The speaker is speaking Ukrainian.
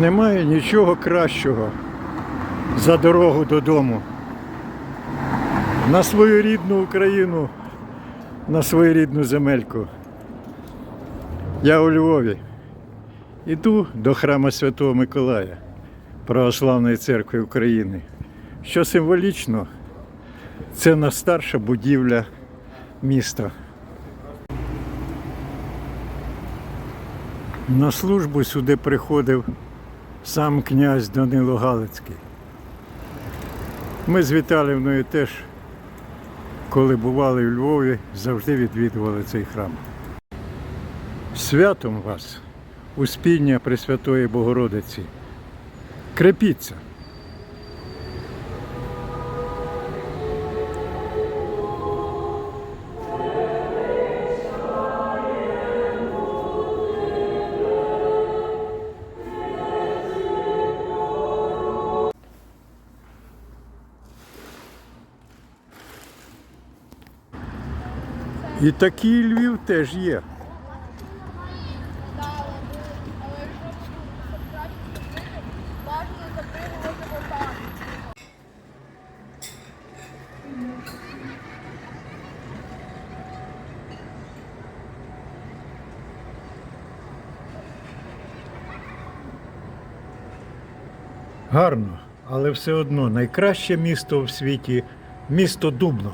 Немає нічого кращого за дорогу додому. На свою рідну Україну, на свою рідну земельку. Я у Львові. Іду до храму Святого Миколая, Православної церкви України. Що символічно, це найстарша будівля міста. На службу сюди приходив сам князь Данило Галицький. Ми з Віталівною теж, коли бували в Львові, завжди відвідували цей храм. Святом вас, Успіння Пресвятої Богородиці. Крепіться! І такий Львів теж є. Гарно, але все одно найкраще місто в світі місто Дубно.